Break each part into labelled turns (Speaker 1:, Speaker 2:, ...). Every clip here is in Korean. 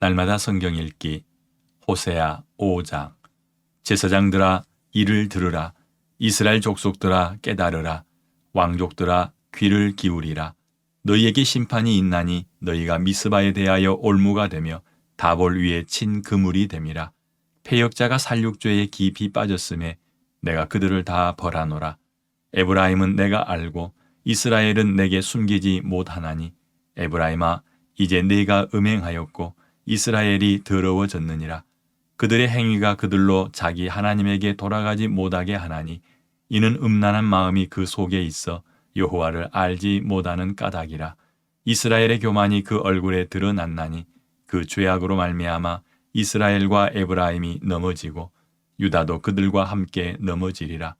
Speaker 1: 날마다 성경 읽기. 호세아 5장. 제사장들아 이를 들으라. 이스라엘 족속들아 깨달으라. 왕족들아 귀를 기울이라. 너희에게 심판이 있나니 너희가 미스바에 대하여 올무가 되며 다볼 위에 친 그물이 됨이라. 패역자가 살육죄에 깊이 빠졌음에 내가 그들을 다 벌하노라. 에브라임은 내가 알고 이스라엘은 내게 숨기지 못하나니. 에브라임아 이제 네가 음행하였고 이스라엘이 더러워졌느니라. 그들의 행위가 그들로 자기 하나님에게 돌아가지 못하게 하나니 이는 음란한 마음이 그 속에 있어 여호와를 알지 못하는 까닭이라. 이스라엘의 교만이 그 얼굴에 드러났나니 그 죄악으로 말미암아 이스라엘과 에브라임이 넘어지고 유다도 그들과 함께 넘어지리라.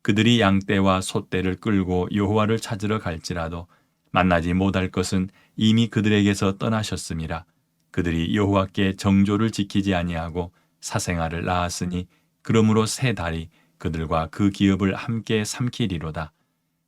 Speaker 1: 그들이 양떼와 소떼를 끌고 여호와를 찾으러 갈지라도 만나지 못할 것은 이미 그들에게서 떠나셨음이라 그들이 여호와께 정조를 지키지 아니하고 사생아를 낳았으니 그러므로 새 달이 그들과 그 기업을 함께 삼키리로다.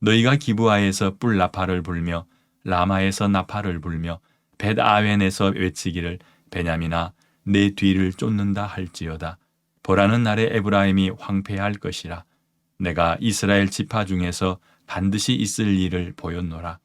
Speaker 1: 너희가 기부하에서 뿔 나팔을 불며 라마에서 나팔을 불며 벳 아웬에서 외치기를 베냐민아 내 뒤를 쫓는다 할지어다. 보라는 날에 에브라임이 황폐할 것이라. 내가 이스라엘 지파 중에서 반드시 있을 일을 보였노라.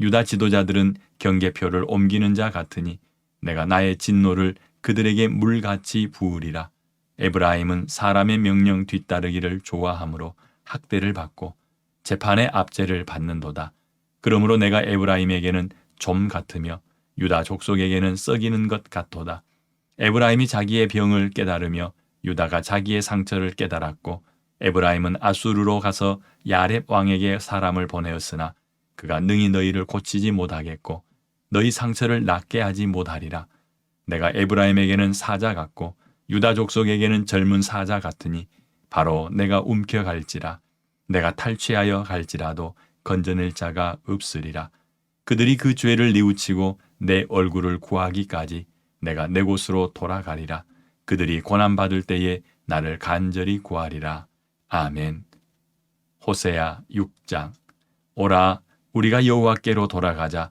Speaker 1: 유다 지도자들은 경계표를 옮기는 자 같으니 내가 나의 진노를 그들에게 물같이 부으리라 에브라임은 사람의 명령 뒤따르기를 좋아하므로 학대를 받고 재판의 압제를 받는도다. 그러므로 내가 에브라임에게는 좀 같으며 유다 족속에게는 썩이는 것 같도다. 에브라임이 자기의 병을 깨달으며 유다가 자기의 상처를 깨달았고 에브라임은 아수르로 가서 야렙 왕에게 사람을 보내었으나 그가 능히 너희를 고치지 못하겠고 너희 상처를 낫게 하지 못하리라. 내가 에브라임에게는 사자 같고 유다 족속에게는 젊은 사자 같으니 바로 내가 움켜갈지라. 내가 탈취하여 갈지라도 건져낼 자가 없으리라. 그들이 그 죄를 뉘우치고 내 얼굴을 구하기까지 내가 내 곳으로 돌아가리라. 그들이 고난 받을 때에 나를 간절히 구하리라. 아멘. 호세야 6장. 오라 우리가 여호와께로 돌아가자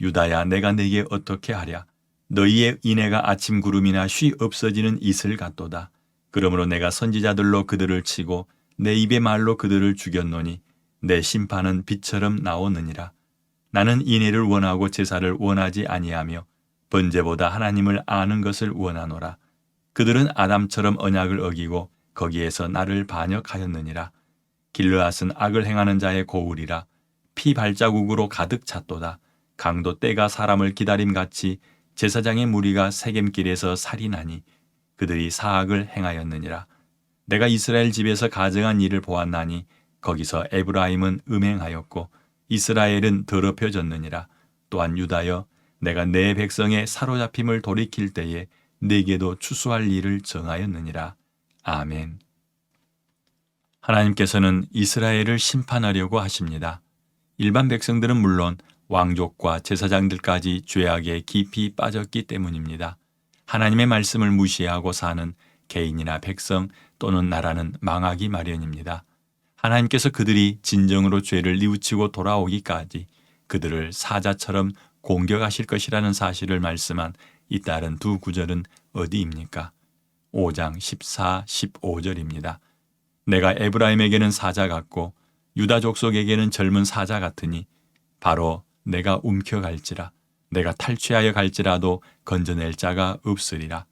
Speaker 1: 유다야 내가 내게 어떻게 하랴 너희의 인애가 아침 구름이나 쉬 없어지는 이슬 같도다. 그러므로 내가 선지자들로 그들을 치고 내 입의 말로 그들을 죽였노니 내 심판은 빛처럼 나오느니라. 나는 인애를 원하고 제사를 원하지 아니하며 번제보다 하나님을 아는 것을 원하노라. 그들은 아담처럼 언약을 어기고 거기에서 나를 반역하였느니라. 길르앗은 악을 행하는 자의 고울이라. 피 발자국으로 가득 찼도다. 강도 때가 사람을 기다림같이 제사장의 무리가 세겜길에서 살인하니 그들이 사악을 행하였느니라. 내가 이스라엘 집에서 가정한 일을 보았나니 거기서 에브라임은 음행하였고 이스라엘은 더럽혀졌느니라. 또한 유다여 내가 내 백성의 사로잡힘을 돌이킬 때에 내게도 추수할 일을 정하였느니라. 아멘. 하나님께서는 이스라엘을 심판하려고 하십니다. 일반 백성들은 물론 왕족과 제사장들까지 죄악에 깊이 빠졌기 때문입니다. 하나님의 말씀을 무시하고 사는 개인이나 백성 또는 나라는 망하기 마련입니다. 하나님께서 그들이 진정으로 죄를 뉘우치고 돌아오기까지 그들을 사자처럼 공격하실 것이라는 사실을 말씀한 이 다른 두 구절은 어디입니까? 5장 14, 15절입니다. 내가 에브라임에게는 사자 같고 유다 족속에게는 젊은 사자 같으니 바로 내가 움켜갈지라 내가 탈취하여 갈지라도 건져낼 자가 없으리라.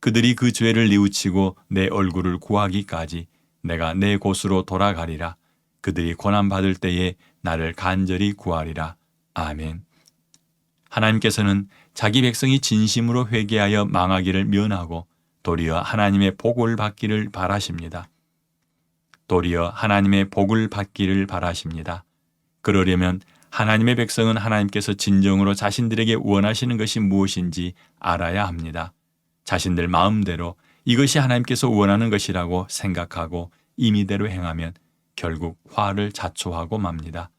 Speaker 1: 그들이 그 죄를 뉘우치고 내 얼굴을 구하기까지 내가 내 곳으로 돌아가리라. 그들이 고난 받을 때에 나를 간절히 구하리라. 아멘. 하나님께서는 자기 백성이 진심으로 회개하여 망하기를 면하고 도리어 하나님의 복을 받기를 바라십니다. 도리어 하나님의 복을 받기를 바라십니다. 그러려면 하나님의 백성은 하나님께서 진정으로 자신들에게 원하시는 것이 무엇인지 알아야 합니다. 자신들 마음대로 이것이 하나님께서 원하는 것이라고 생각하고 임의대로 행하면 결국 화를 자초하고 맙니다.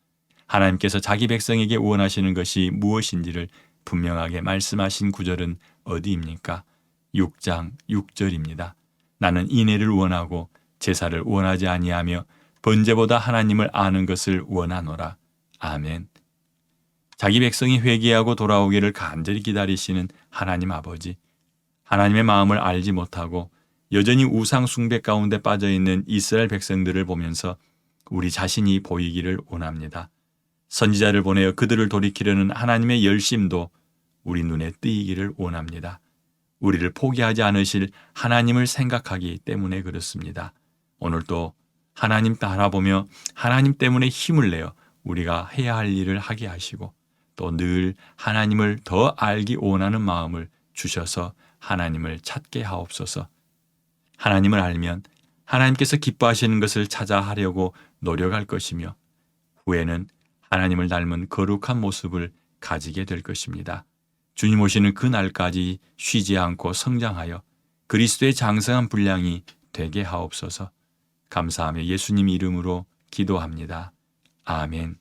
Speaker 1: 하나님께서 자기 백성에게 원하시는 것이 무엇인지를 분명하게 말씀하신 구절은 어디입니까? 6장 6절입니다. 나는 인애를 원하고 제사를 원하지 아니하며 번제보다 하나님을 아는 것을 원하노라. 아멘. 자기 백성이 회개하고 돌아오기를 간절히 기다리시는 하나님 아버지. 하나님의 마음을 알지 못하고 여전히 우상 숭배 가운데 빠져 있는 이스라엘 백성들을 보면서 우리 자신이 보이기를 원합니다. 선지자를 보내어 그들을 돌이키려는 하나님의 열심도 우리 눈에 띄기를 원합니다. 우리를 포기하지 않으실 하나님을 생각하기 때문에 그렇습니다. 오늘도 하나님 따라보며 하나님 때문에 힘을 내어 우리가 해야 할 일을 하게 하시고 또 늘 하나님을 더 알기 원하는 마음을 주셔서 하나님을 찾게 하옵소서. 하나님을 알면 하나님께서 기뻐하시는 것을 찾아 하려고 노력할 것이며 후에는 하나님을 닮은 거룩한 모습을 가지게 될 것입니다. 주님 오시는 그 날까지 쉬지 않고 성장하여 그리스도의 장성한 분량이 되게 하옵소서. 감사하며 예수님 이름으로 기도합니다. 아멘.